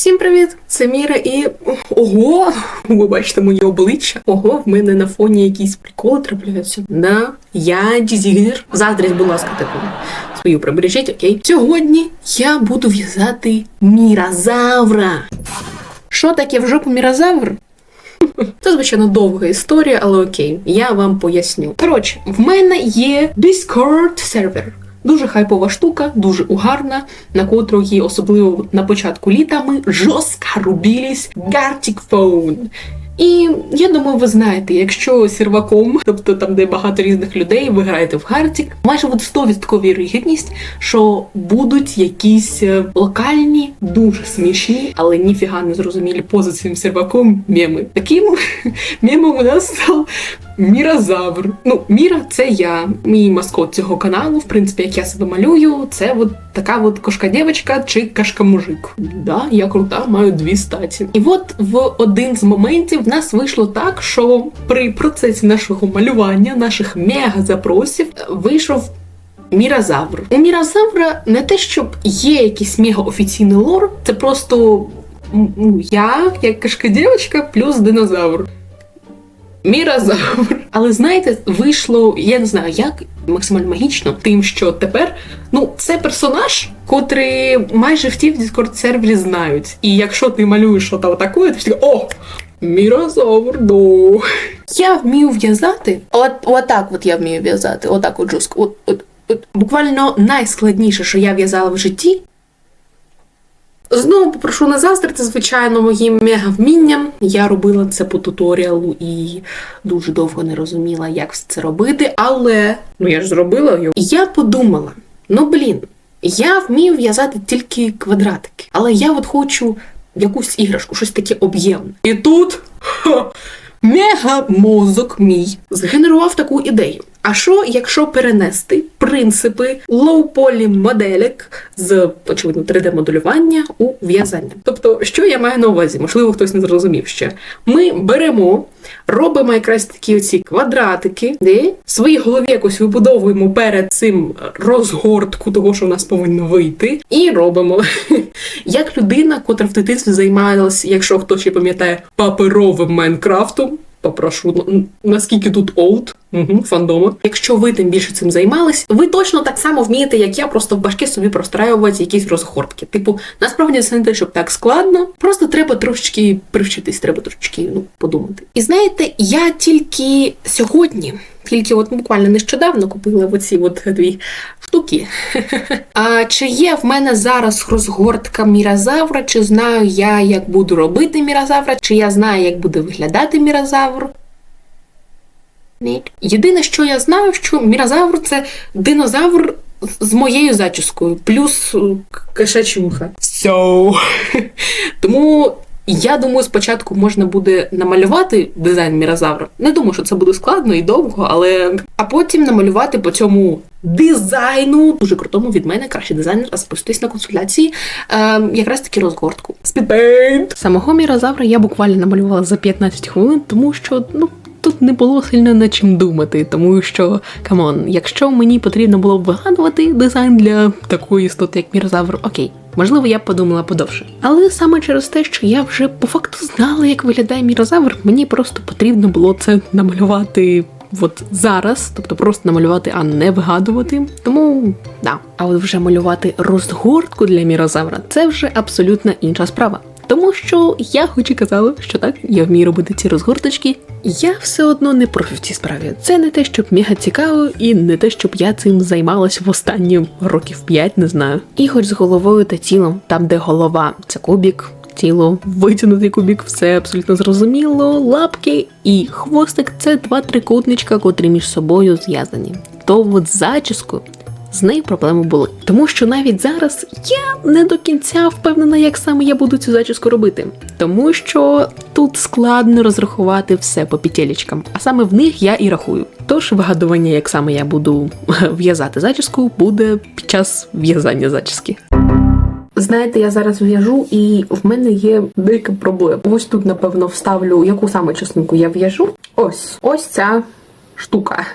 Всім привіт! Це Міра і ого! Ви бачите моє обличчя. Ого, в мене на фоні якісь приколи трапляються. Да, я дізігнер. Заздрість, будь ласка, таку свою прибережіть, окей. Сьогодні я буду в'язати мірозавра. Що таке в жопу мірозавр? Це, звичайно, довга історія, але окей, я вам поясню. Коротше, в мене є Discord сервер. Дуже хайпова штука, дуже угарна, на котрої, особливо на початку літа, ми жорстко рубились Gartic Phone. І я думаю, ви знаєте, якщо серваком, тобто там, де багато різних людей, ви граєте в Gartic, майже буде 100% вірогідність, що будуть якісь е, локальні, дуже смішні, але ніфіга не зрозумілі поза цим серваком меми. Таким мемом у нас став Мірозавр. Ну, Міра це я, мій маскот цього каналу. В принципі, як я себе малюю, це от така от кошка-дівочка чи кашка-мужик. Да, я крута, маю дві статі. І от в один з моментів в нас вийшло так, що при процесі нашого малювання, наших мега-запросів, вийшов. Мірозавр. У Мірозавра не те, щоб є якийсь мега офіційний лор, це просто ну, я, як кашка-дівочка, плюс динозавр. Мірозавр. Але знаєте, вийшло, я не знаю, як максимально магічно, тим, що тепер ну це персонаж, котрий майже всі в Discord сервері знають. І якщо ти малюєш щось отакує, то всі о! Мірозавр, ну. Я вмію в'язати. От, отак от я вмію в'язати. Отак от жорстко. От, от, от. Буквально найскладніше, що я в'язала в житті, Знову попрошу не заздрити, звичайно, моїм мега-вмінням. Я робила це по туторіалу і дуже довго не розуміла, як все це робити, але ну я ж зробила його. Я подумала: ну блін, я вмію в'язати тільки квадратики, але я от хочу якусь іграшку, щось таке об'ємне. І тут ха, мега-мозок мій згенерував таку ідею. А що, якщо перенести принципи лоу-полі моделек з очевидно 3D-моделювання у в'язання? Тобто, що я маю на увазі? Можливо, хтось не зрозумів ще. Ми беремо, робимо якраз такі оці квадратики, де в своїй голові якось вибудовуємо перед цим розгортку того, що в нас повинно вийти, і робимо. Як людина, котра в дитинстві займалась, якщо хто ще пам'ятає, паперовим Майнкрафтом. Попрошу, ну, наскільки тут олд угу, фандома. Якщо ви тим більше цим займались, ви точно так само вмієте, як я, просто в башки собі простраювати якісь розгортки. Типу, насправді це не те, щоб так складно, просто треба трошечки привчитись, треба трошечки ну, подумати. І знаєте, я тільки сьогодні, тільки от буквально нещодавно купила оці от дві штуки. А чи є в мене зараз розгортка мірозавра, чи знаю я, як буду робити мірозавра, чи я знаю, як буде виглядати мірозавр? Ні. Єдине, що я знаю, що мірозавр це динозавр з моєю зачіскою, плюс е, кишачі. So. Тому я думаю, спочатку можна буде намалювати дизайн мірозавра. Не думаю, що це буде складно і довго, але а потім намалювати по цьому дизайну дуже крутому від мене кращий дизайнер, а запуститись на консультації. Е, якраз таки розгортку. Спідпейнт! Самого мірозавра я буквально намалювала за 15 хвилин, тому що ну. Тут не було сильно над чим думати, тому що камон, якщо мені потрібно було б вигадувати дизайн для такої істоти, як мірозавр, окей, можливо, я б подумала подовше. Але саме через те, що я вже по факту знала, як виглядає мірозавр, мені просто потрібно було це намалювати. От зараз, тобто просто намалювати, а не вигадувати. Тому да. А от вже малювати розгортку для мірозавра це вже абсолютно інша справа. Тому що я хоч і казала, що так, я вмію робити ці розгорточки. Я все одно не профі в цій справі. Це не те, щоб мега цікаво, і не те, щоб я цим займалась в останні років 5, не знаю. І хоч з головою та тілом, там, де голова це кубік, тіло, витягнутий кубік, все абсолютно зрозуміло. Лапки і хвостик це два трикутничка, котрі між собою зв'язані. То от з зачіскою з нею проблеми були. Тому що навіть зараз я не до кінця впевнена, як саме я буду цю зачіску робити. Тому що тут складно розрахувати все по петелечкам, а саме в них я і рахую. Тож вигадування, як саме я буду в'язати зачіску, буде під час в'язання зачіски. Знаєте, я зараз в'яжу, і в мене є деяка проблема. Ось тут, напевно, вставлю, яку саме частинку я в'яжу. Ось ось ця штука.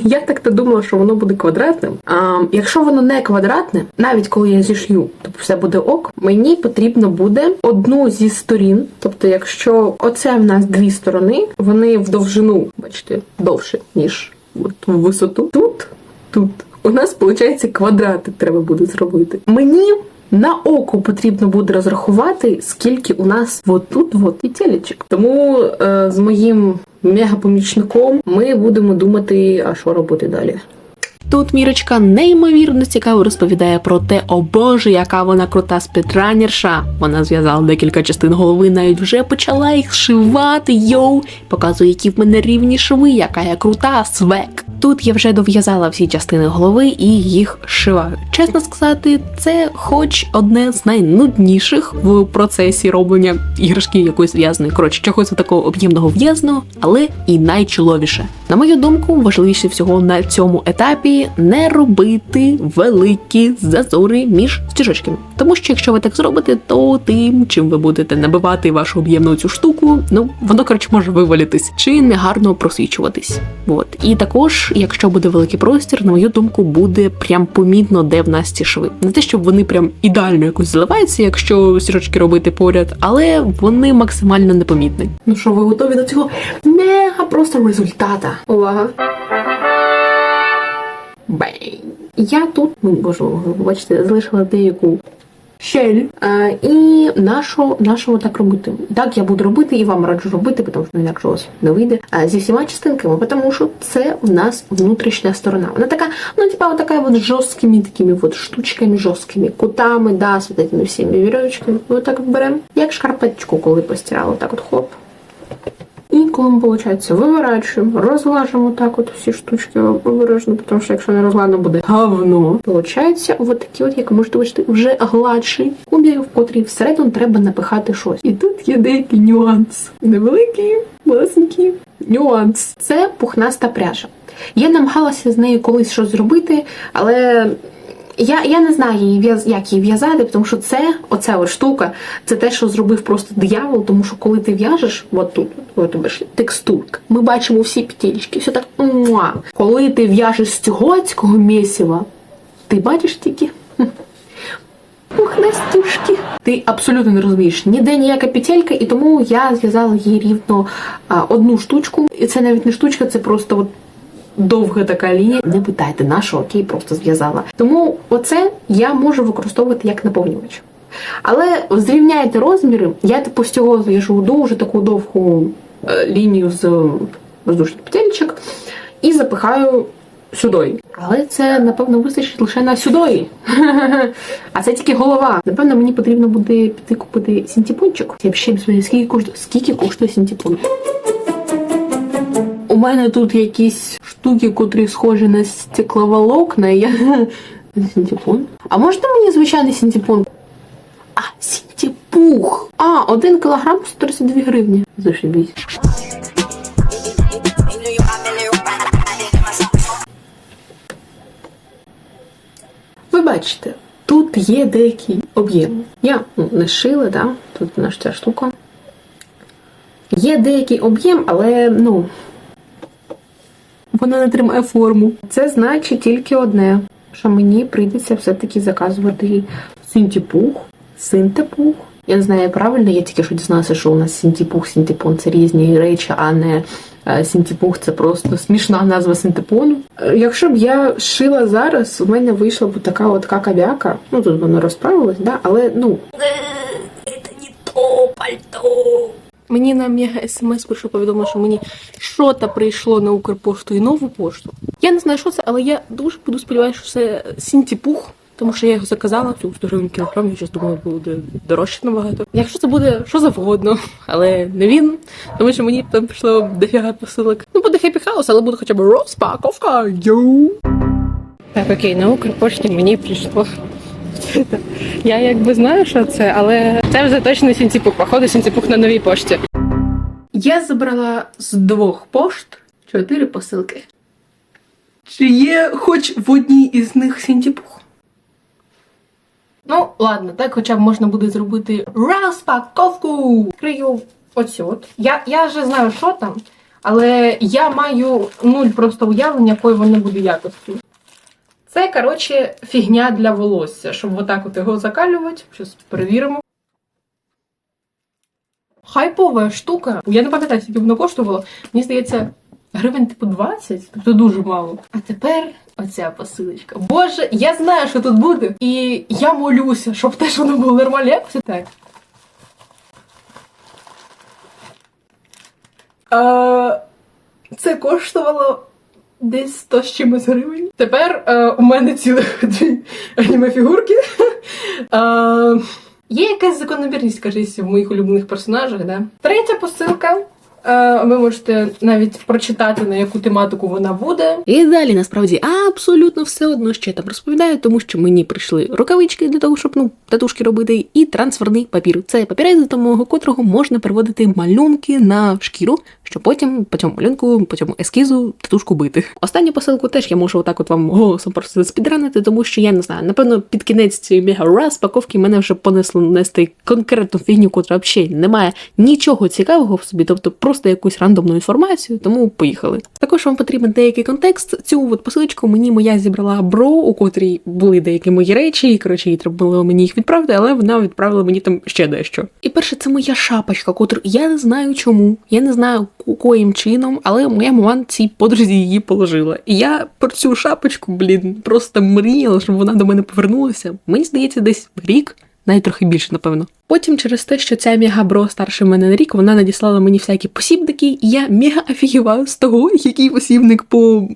Я так то думала, що воно буде квадратним. А, якщо воно не квадратне, навіть коли я зішью, тобто все буде ок, мені потрібно буде одну зі сторін. Тобто, якщо оце в нас дві сторони, вони в довжину, бачите, довше, ніж от в висоту. Тут, тут. У нас, виходить, квадратик треба буде зробити. Мені на око потрібно буде розрахувати, скільки у нас от тут от петелечок. Тому е, з моїм мегапомічником ми будемо думати, а що робити далі. Тут Мірочка неймовірно цікаво розповідає про те, о боже, яка вона крута спідранерша. Вона зв'язала декілька частин голови, навіть вже почала їх шивати. Йоу, показує, які в мене рівні шви, яка я крута, свек. Тут я вже дов'язала всі частини голови і їх шиваю. Чесно сказати, це хоч одне з найнудніших в процесі роблення іграшки якоїсь в'язаної. Коротше, чогось такого об'ємного в'язаного, але і найчоловіше. На мою думку, важливіше всього на цьому етапі не робити великі зазори між стіжочками. Тому що якщо ви так зробите, то тим, чим ви будете набивати вашу об'ємну цю штуку, ну воно коротше може вивалитись чи негарно просвічуватись. От і також, якщо буде великий простір, на мою думку, буде прям помітно, де в нас ці шви. Не те, щоб вони прям ідеально якось заливаються, якщо стіжочки робити поряд, але вони максимально непомітні. Ну що, ви готові до цього мега просто результата? Увага! Я тут, ну боже, бачите, залишила деяку щель. А, і нащо, нащо так робити? Так я буду робити і вам раджу робити, тому що інакше у вас не вийде. А, зі всіма частинками, тому що це в нас внутрішня сторона. Вона така, ну типа, така от жорсткими такими от штучками, жорсткими кутами, да, з вот этими всіми вірьовочками. Ми так беремо, як шкарпеточку, коли постирали, так от хоп. І коли ми, виходить, виворачуємо, розглажуємо так от всі штучки обережно, тому що якщо не розгладно буде говно. Получається, от такі от, як можете бачити, вже гладший кубір, в котрій всередину треба напихати щось. І тут є деякий нюанс. Невеликий, малесенький нюанс. Це пухнаста пряжа. Я намагалася з нею колись щось зробити, але я, я не знаю її як її в'язати, тому що це, оця от штука, це те, що зробив просто диявол, тому що коли ти в'яжеш, от тут, от текстурка, ми бачимо всі петельки, все так муа. Коли ти в'яжеш з цього адського місива, ти бачиш тільки пухнастюшки. Ти абсолютно не розумієш ніде ніяка петелька, і тому я зв'язала їй рівно а, одну штучку. І це навіть не штучка, це просто от довга така лінія. Не питайте, на окей, просто зв'язала. Тому оце я можу використовувати як наповнювач. Але зрівняйте розміри, я типу з цього зв'яжу дуже таку довгу е, лінію з воздушних петельчик і запихаю сюди. Але це, напевно, вистачить лише на сюди. А це тільки голова. Напевно, мені потрібно буде піти купити синтепончик. Я б ще б скільки коштує, скільки. Мене тут якісь штуки, котрі схожі на стекловолокна, я. Синтепон. А можете мені звичайний синтепон? А, синтепух! А, один кілограм 132 гривні. Зашибіть. Ви бачите, тут є деякий об'єм. Я ну, не шила, да? тут наша ця штука. Є деякий об'єм, але ну. Вона не тримає форму. Це значить тільки одне, що мені прийдеться все-таки заказувати синтепух, синтепух. Я не знаю правильно, я тільки що дізналася, що у нас синтепух, синтепон це різні речі, а не е, синтепух це просто смішна назва синтепону. Е, Якщо б я шила зараз, у мене вийшла б така от какабяка. Ну тут воно розправилось, да? але ну. Це не то пальто. Мені на мега смс прийшло повідомлення, що мені що-то прийшло на Укрпошту і нову пошту. Я не знаю, що це, але я дуже буду сподіватися, що це сінтіпух, тому що я його заказала цю 100 гривень кілограм, я зараз думаю, буде дорожче набагато. Якщо це буде що завгодно, але не він, тому що мені там прийшло дофіга посилок. Ну, буде хеппі хаус, але буде хоча б розпаковка. Йоу! Так, окей, на Укрпошті мені прийшло. Я якби знаю, що це, але це вже точно сінціпух. Походу, сінціпух на новій пошті. Я забрала з двох пошт чотири посилки. Чи є хоч в одній із них сінтіпух? Ну, ладно, так хоча б можна буде зробити розпаковку. Крию оцю от. Я, я вже знаю, що там, але я маю нуль просто уявлення, якої воно буде якості. Це, коротше, фігня для волосся, щоб отак от його закалювати. Щас перевіримо. Хайпова штука. Я не пам'ятаю, скільки воно коштувало. Мені здається, гривень типу 20, тобто дуже мало. А тепер оця посилочка. Боже, я знаю, що тут буде. І я молюся, щоб теж воно було нормально. Якось так. Це коштувало десь 100 з чимось гривень. Тепер е, у мене цілих дві аніме-фігурки. Е, Є якась закономірність, кажись, в моїх улюблених персонажах, да? Третя посилка. Е, ви можете навіть прочитати, на яку тематику вона буде. І далі насправді абсолютно все одно ще там розповідаю, тому що мені прийшли рукавички для того, щоб ну татушки робити, і трансферний папір. Це папірець, за допомогою котрого можна переводити малюнки на шкіру, щоб потім по цьому малюнку, по цьому ескізу татушку бити. Останню посилку теж я можу отак от вам голосом просто спідранити, тому що я не знаю. Напевно, під кінець цієї мега розпаковки мене вже понесло нести конкретну фігню, котра взагалі не має нічого цікавого в собі, тобто просто якусь рандомну інформацію, тому поїхали. Також вам потрібен деякий контекст. Цю от посилочку мені моя зібрала бро, у котрій були деякі мої речі, і коротше, їй треба було мені їх відправити, але вона відправила мені там ще дещо. І перше, це моя шапочка, котру я не знаю чому, я не знаю коїм чином, але моя мама цій подрузі її положила. І я про цю шапочку, блін, просто мріяла, щоб вона до мене повернулася. Мені здається, десь рік. Навіть трохи більше, напевно. Потім, через те, що ця мегабро старше мене на рік, вона надіслала мені всякі посібники, і я мега офігіваю з того, який посібник по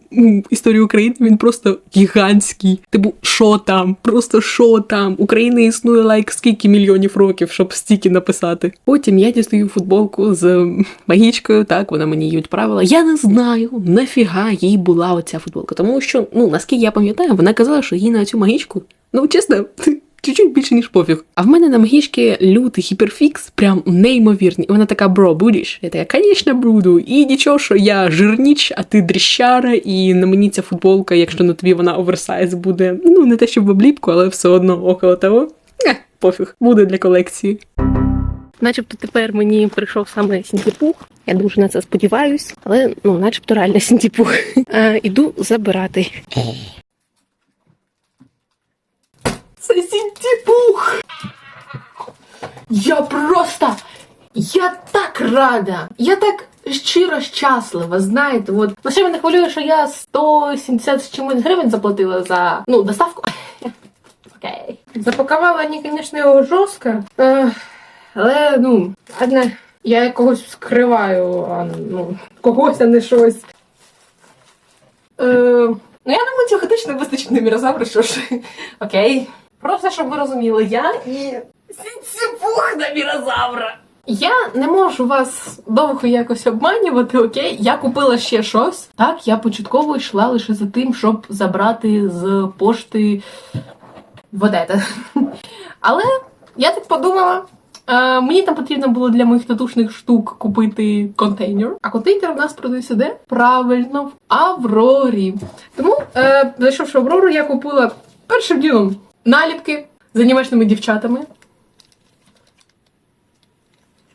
історії України. Він просто гігантський. Типу, що там? Просто що там? Україна існує лайк скільки мільйонів років, щоб стільки написати. Потім я дістаю футболку з магічкою, так вона мені її відправила. Я не знаю, нафіга їй була оця футболка. Тому що, ну наскільки я пам'ятаю, вона казала, що їй на цю магічку, ну чесно, чуть-чуть більше, ніж пофіг. А в мене на магічки лютий гіперфікс, прям неймовірний. І вона така, бро, будеш? Я така, звісно, буду. І нічого, що я жирніч, а ти дріщара, і на мені ця футболка, якщо на тобі вона оверсайз буде, ну не те, щоб в обліпку, але все одно около того. Не, пофіг, буде для колекції. Начебто тепер мені прийшов саме сінтіпух. Я дуже на це сподіваюсь, але ну, начебто реально сінтіпух. Е, іду забирати. Це сінтіпух! Я просто. Я так рада! Я так щиро щаслива, знаєте, от. Лише мене хвилює, що я 170 з чимось гривень заплатила за ну, доставку. Окей. Запакувала вони, звісно, його жорстко. Е, але, ну, ладно, я когось скриваю, а ну, когось, а не щось. Е, ну, я думаю, цього точно вистачить на мірозаври, що ж. Окей. Просто щоб ви розуміли, я і сінцепух на мірозавра. Я не можу вас довго якось обманювати, окей? Я купила ще щось. Так, я початково йшла лише за тим, щоб забрати з пошти вот это. Але я так подумала. Е, мені там потрібно було для моїх татушних штук купити контейнер. А контейнер у нас продається де? Правильно, в Аврорі. Тому, е, зайшовши в Аврору, я купила першим ділом наліпки з анімешними дівчатами.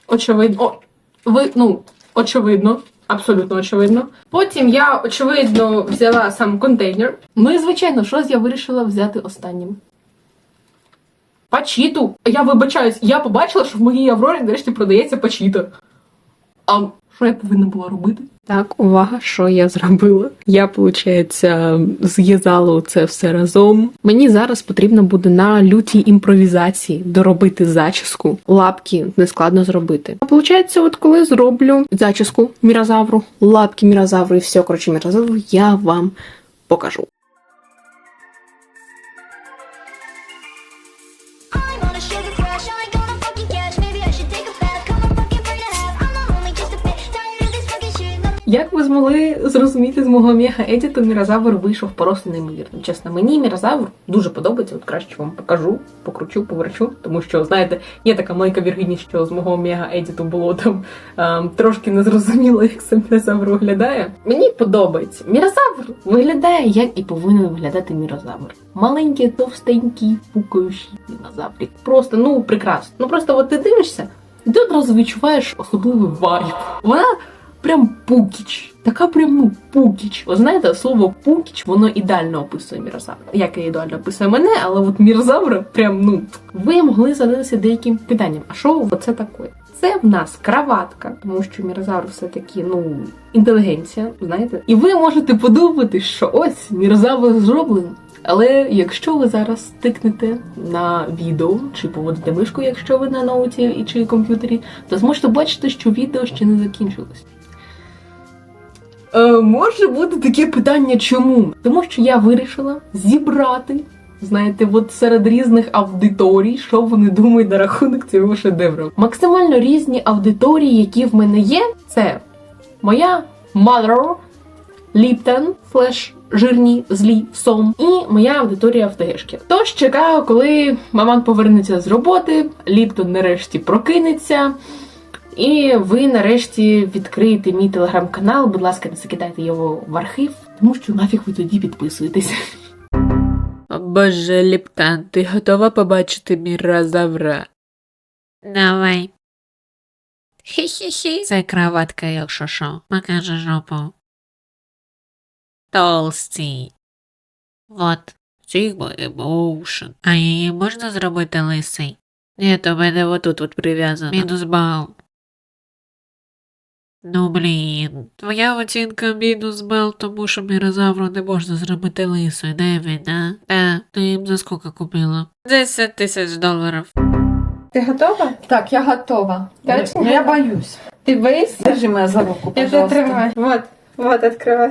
Очевидно. О, ви, ну, очевидно. Абсолютно очевидно. Потім я, очевидно, взяла сам контейнер. Ну і, звичайно, щось я вирішила взяти останнім. Пачіту. Я вибачаюсь, я побачила, що в моїй Аврорі нарешті продається пачіто. А що я повинна була робити? Так, увага, що я зробила. Я, виходить, зв'язала це все разом. Мені зараз потрібно буде на лютій імпровізації доробити зачіску. Лапки нескладно зробити. А виходить, от коли зроблю зачіску мірозавру, лапки мірозавру і все, коротше, мірозавру, я вам покажу. Як ви змогли зрозуміти з мого мега едіту, Мірозавр вийшов просто неймовірно. Чесно, мені Мірозавр дуже подобається. От краще вам покажу, покручу, поверчу, тому що, знаєте, є така маленька віргідність, що з мого мега едіту було там ем, трошки незрозуміло, як сам Мірозавр виглядає. Мені подобається. Мірозавр виглядає, як і повинен виглядати Мірозавр. Маленький, товстенький, пукаючий Мірозаврик. Просто ну прекрасно. Ну просто от ти дивишся, і ти одразу відчуваєш особливий вайб. Вона прям пукіч. Така прям ну, пукіч. Ви знаєте, слово пукіч, воно ідеально описує Мірозавра. Як я ідеально описує мене, але от Мірозавра прям ну. Ви могли задатися деяким питанням. А що оце таке? Це в нас краватка, тому що Мірозавр все-таки, ну, інтелігенція, знаєте. І ви можете подумати, що ось Мірозавр зроблений. Але якщо ви зараз тикнете на відео чи поводите мишку, якщо ви на ноуті чи комп'ютері, то зможете бачити, що відео ще не закінчилось. Е, може бути таке питання, чому? Тому що я вирішила зібрати, знаєте, от серед різних аудиторій, що вони думають на рахунок цього шедевру. Максимально різні аудиторії, які в мене є, це моя mother, Ліптон, флеш жирні, злі, сом, і моя аудиторія в ТГшки. Тож чекаю, коли маман повернеться з роботи, Ліптон нарешті прокинеться. І ви нарешті відкриєте мій телеграм-канал. Будь ласка, не закидайте його в архів, тому що нафіг ви тоді підписуєтесь. Боже, Ліптан, ти готова побачити мірозавра? Давай. Хі-хі-хі. Це краватка, якщо що. Покаже жопу. Толстій. Вот. Sigma Emotion. А її можна зробити лисий? Ні, то мене отут от прив'язано. Мінус бал. Ну блін, твоя оцінка мінус бал, тому що мірозавру не можна зробити лисою, де він, а? Та, ти їм за скільки купила? 10 тисяч доларів. Ты готова? Так, я готова. Точно? Но я боюсь. Ты боишься? Держи меня за руку, Это пожалуйста. открывай. Вот, вот, открывай.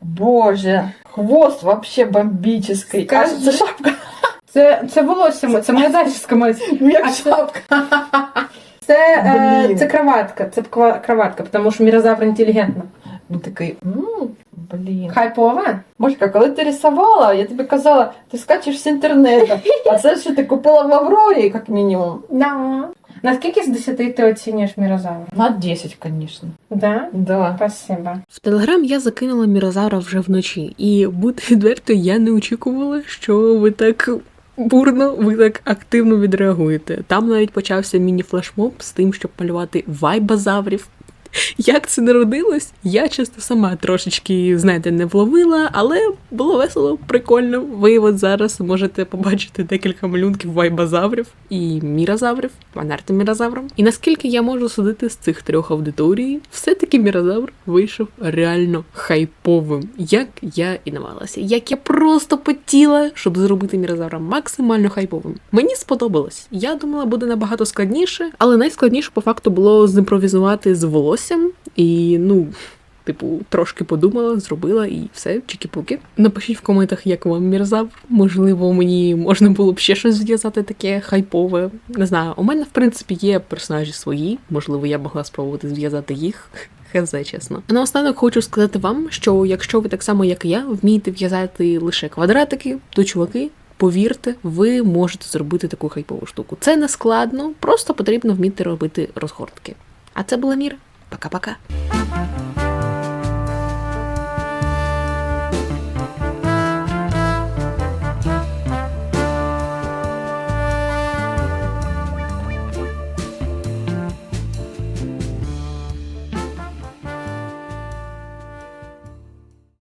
Боже, хвост вообще бомбический. Скажи. А, це шапка. Це, це волосся моє, це моя зачіска мать. Ну, як А це- шапка. Це, е, Блін. це кроватка, це ква- кроватка, тому що мірозавр інтелігентна. Ну такий, м, блін. Хайпова? Мошка, коли ти рисувала, я тобі казала, ти скачеш з інтернету. А це що ти купила в Аврорі, як мінімум. Да. Наскільки з 10 ти оцінюєш мірозавра? На 10, звісно. Да? Да. Спасибо. В телеграм я закинула мірозавра вже вночі, і бути відверто, я не очікувала, що ви так бурно, ви так активно відреагуєте. Там навіть почався міні-флешмоб з тим, щоб малювати вайбазаврів. Як це народилось, я чисто сама трошечки, знаєте, не вловила, але було весело, прикольно. Ви от зараз можете побачити декілька малюнків вайбазаврів і мірозаврів, фанарти мірозавром. І наскільки я можу судити з цих трьох аудиторій, все-таки мірозавр вийшов реально хайповим, як я і намагалася, як я просто потіла, щоб зробити мірозавра максимально хайповим. Мені сподобалось. Я думала, буде набагато складніше, але найскладніше по факту було зімпровізувати з волоссям і ну. Типу, трошки подумала, зробила і все, чікі-пуки. Напишіть в коментах, як вам мірзав. Можливо, мені можна було б ще щось зв'язати таке хайпове. Не знаю, у мене, в принципі, є персонажі свої. Можливо, я могла спробувати зв'язати їх. Хз, чесно. А наостанок хочу сказати вам, що якщо ви так само, як і я, вмієте в'язати лише квадратики, то чуваки. Повірте, ви можете зробити таку хайпову штуку. Це не складно, просто потрібно вміти робити розгортки. А це була Міра. Пока-пока.